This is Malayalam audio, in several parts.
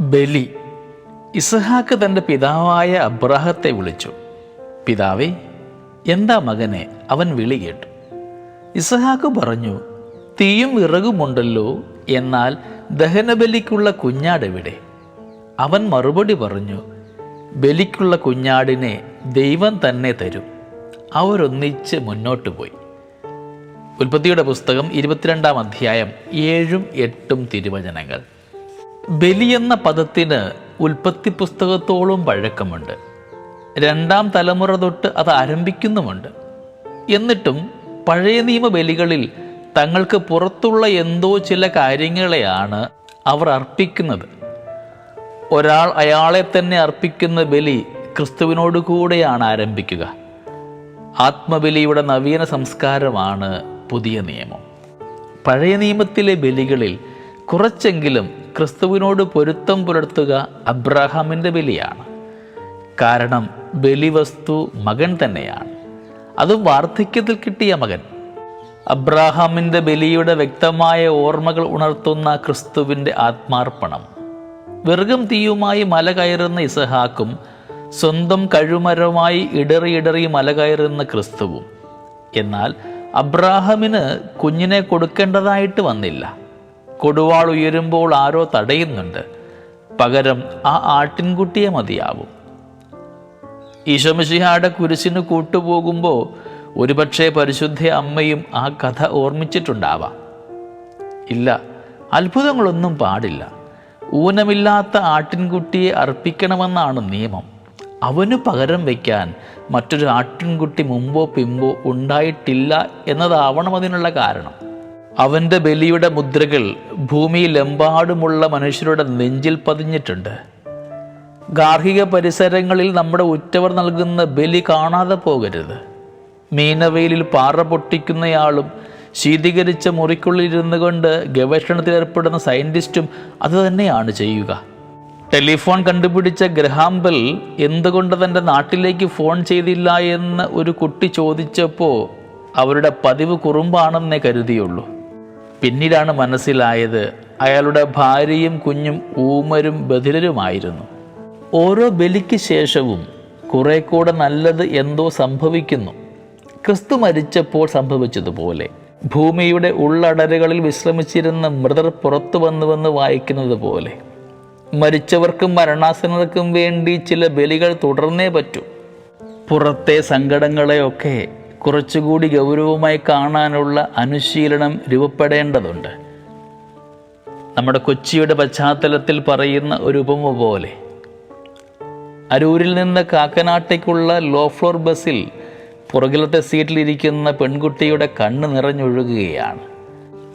ബലി ഇസഹാക്ക് തന്റെ പിതാവായ അബ്രാഹത്തെ വിളിച്ചു. പിതാവേ എന്താ മകനെ? അവൻ വിളി കേട്ടു. ഇസഹാക്ക് പറഞ്ഞു തീയും വിറകുമുണ്ടല്ലോ എന്നാൽ ദഹനബലിക്കുള്ള കുഞ്ഞാടെവിടെ അവൻ മറുപടി പറഞ്ഞു ബലിക്കുള്ള കുഞ്ഞാടിനെ ദൈവം തന്നെ തരും. അവരൊന്നിച്ച് മുന്നോട്ട് പോയി. ഉൽപ്പത്തിയുടെ പുസ്തകം ഇരുപത്തിരണ്ടാം അധ്യായം ഏഴും എട്ടും തിരുവചനങ്ങൾ. ബലി എന്ന പദത്തിന് ഉൽപ്പത്തി പുസ്തകത്തോളം പഴക്കമുണ്ട്. രണ്ടാം തലമുറ തൊട്ട് അത് ആരംഭിക്കുന്നുമുണ്ട്. എന്നിട്ടും പഴയ നിയമ ബലികളിൽ തങ്ങൾക്ക് പുറത്തുള്ള എന്തോ ചില കാര്യങ്ങളെയാണ് അവർ അർപ്പിക്കുന്നത്. ഒരാൾ അയാളെ തന്നെ അർപ്പിക്കുന്ന ബലി ക്രിസ്തുവിനോട് കൂടെയാണ് ആരംഭിക്കുക. ആത്മബലിയുടെ നവീന സംസ്കാരമാണ് പുതിയ നിയമം. പഴയ നിയമത്തിലെ ബലികളിൽ കുറച്ചെങ്കിലും ക്രിസ്തുവിനോട് പൊരുത്തം പുലർത്തുക അബ്രഹാമിന്റെ ബലിയാണ്. കാരണം ബലിവസ്തു മകൻ തന്നെയാണ്. അത് വാർദ്ധക്യത്തിൽ കിട്ടിയ മകൻ. അബ്രാഹാമിന്റെ ബലിയുടെ വ്യക്തമായ ഓർമ്മകൾ ഉണർത്തുന്ന ക്രിസ്തുവിന്റെ ആത്മാർപ്പണം. വിറകും തീയുമായി മല കയറുന്ന ഇസഹാക്കും സ്വന്തം കഴുമരമായി ഇടറി ഇടറി മല കയറുന്ന ക്രിസ്തുവും. എന്നാൽ അബ്രാഹമിന് കുഞ്ഞിനെ കൊടുക്കേണ്ടതായിട്ട് വന്നില്ല. കൊടുവാൾ ഉയരുമ്പോൾ ആരോ തടയുന്നുണ്ട്. പകരം ആ ആട്ടിൻകുട്ടിയെ മതിയാവും. ഈശോമിഷിഹായുടെ കുരിശിന് കൂട്ടുപോകുമ്പോൾ ഒരുപക്ഷെ പരിശുദ്ധ അമ്മയും ആ കഥ ഓർമ്മിച്ചിട്ടുണ്ടാവാം. ഇല്ല അത്ഭുതങ്ങളൊന്നും പാടില്ല. ഊനമില്ലാത്ത ആട്ടിൻകുട്ടിയെ അർപ്പിക്കണമെന്നാണ് നിയമം. അവന് പകരം വയ്ക്കാൻ മറ്റൊരു ആട്ടിൻകുട്ടി മുമ്പോ പിമ്പോ ഉണ്ടായിട്ടില്ല എന്നതാവണം അതിനുള്ള കാരണം. അവന്റെ ബലിയുടെ മുദ്രകൾ ഭൂമിയിലെമ്പാടുമുള്ള മനുഷ്യരുടെ നെഞ്ചിൽ പതിഞ്ഞിട്ടുണ്ട്. ഗാർഹിക പരിസരങ്ങളിൽ നമ്മുടെ ഉറ്റവർ നൽകുന്ന ബലി കാണാതെ പോകരുത്. മീനവയിലിൽ പാറ പൊട്ടിക്കുന്നയാളും ശീതീകരിച്ച മുറിക്കുള്ളിൽ ഇരുന്നു കൊണ്ട് ഗവേഷണത്തിൽ ഏർപ്പെടുന്ന സയന്റിസ്റ്റും അത് തന്നെയാണ് ചെയ്യുക. ടെലിഫോൺ കണ്ടുപിടിച്ച ഗ്രഹാംബൽ എന്തുകൊണ്ട് തന്റെ നാട്ടിലേക്ക് ഫോൺ ചെയ്തില്ല എന്ന് ഒരു കുട്ടി ചോദിച്ചപ്പോൾ അവരുടെ പതിവ് കുറുമ്പാണെന്നേ കരുതിയുള്ളൂ. പിന്നീടാണ് മനസ്സിലായത്. അയാളുടെ ഭാര്യയും കുഞ്ഞും ഊമരും ബധിരരുമായിരുന്നു. ഓരോ ബലിക്ക് ശേഷവും കുറെ കൂടെ നല്ലത് എന്തോ സംഭവിക്കുന്നു. ക്രിസ്തു മരിച്ചപ്പോൾ സംഭവിച്ചതുപോലെ. ഭൂമിയുടെ ഉള്ളടരുകളിൽ വിശ്രമിച്ചിരുന്ന മൃതർ പുറത്തു വന്നുവെന്ന് വായിക്കുന്നത് പോലെ. മരിച്ചവർക്കും മരണാസനർക്കും വേണ്ടി ചില ബലികൾ തുടർന്നേ പറ്റൂ. പുറത്തെ സങ്കടങ്ങളെയൊക്കെ കുറച്ചുകൂടി ഗൗരവമായി കാണാനുള്ള അനുശീലനം രൂപപ്പെടേണ്ടതുണ്ട്. നമ്മുടെ കൊച്ചിയുടെ പശ്ചാത്തലത്തിൽ പറയുന്ന ഒരു ഉപമ പോലെ അരൂരിൽ നിന്ന് കാക്കനാട്ടേക്കുള്ള ലോ ഫ്ലോർ ബസ്സിൽ പുറകിലത്തെ സീറ്റിലിരിക്കുന്ന പെൺകുട്ടിയുടെ കണ്ണ് നിറഞ്ഞൊഴുകുകയാണ്.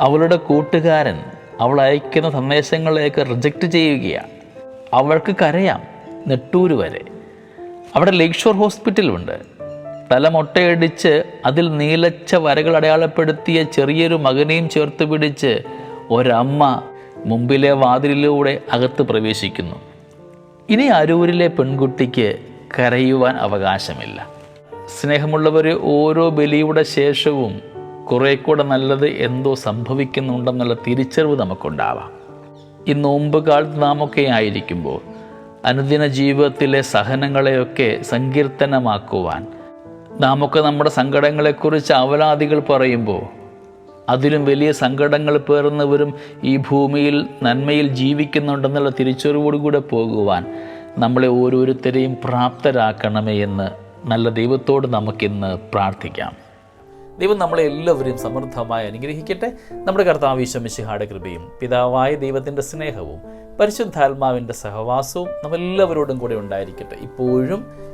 അവളുടെ കൂട്ടുകാരൻ അവൾ അയക്കുന്ന സന്ദേശങ്ങളെയൊക്കെ റിജക്റ്റ് ചെയ്യുകയാണ്. അവൾക്ക് കരയാം നെട്ടൂര് വരെ. അവിടെ ലേക്ഷോർ ഷോർ ഹോസ്പിറ്റലുണ്ട്. തല മൊട്ടയടിച്ച് അതിൽ നീലച്ച വരകൾ അടയാളപ്പെടുത്തിയ ചെറിയൊരു മകനെയും ചേർത്ത് പിടിച്ച് ഒരമ്മ മുമ്പിലെ വാതിലിലൂടെ അകത്ത് പ്രവേശിക്കുന്നു. ഇനി അരൂരിലെ പെൺകുട്ടിക്ക് കരയുവാൻ അവകാശമില്ല. സ്നേഹമുള്ളവർ ഓരോ ബലിയുടെ ശേഷവും കുറെ കൂടെ നല്ലത് എന്തോ സംഭവിക്കുന്നുണ്ടെന്നുള്ള തിരിച്ചറിവ് നമുക്കുണ്ടാവാം. ഈ നോമ്പ് കാലത്ത് നാമൊക്കെ ആയിരിക്കുമ്പോൾ അനുദിന ജീവിതത്തിലെ സഹനങ്ങളെയൊക്കെ സങ്കീർത്തനമാക്കുവാൻ നാമൊക്കെ നമ്മുടെ സങ്കടങ്ങളെക്കുറിച്ച് അവലാദികൾ പറയുമ്പോൾ അതിലും വലിയ സങ്കടങ്ങൾ പേറുന്നവരും ഈ ഭൂമിയിൽ നന്മയിൽ ജീവിക്കുന്നുണ്ടെന്നുള്ള തിരിച്ചറിവോടുകൂടെ പോകുവാൻ നമ്മളെ ഓരോരുത്തരെയും പ്രാപ്തരാക്കണമേ എന്ന് നല്ല ദൈവത്തോട് നമുക്കിന്ന് പ്രാർത്ഥിക്കാം. ദൈവം നമ്മളെ എല്ലാവരെയും സമൃദ്ധമായി അനുഗ്രഹിക്കട്ടെ. നമ്മുടെ കർത്താവ് ഈശ്വമിശിഹാടെ കൃപയും പിതാവായ ദൈവത്തിന്റെ സ്നേഹവും പരിശുദ്ധാത്മാവിന്റെ സഹവാസവും നമ്മെല്ലാവരോടും കൂടെ ഉണ്ടായിരിക്കട്ടെ. ഇപ്പോഴും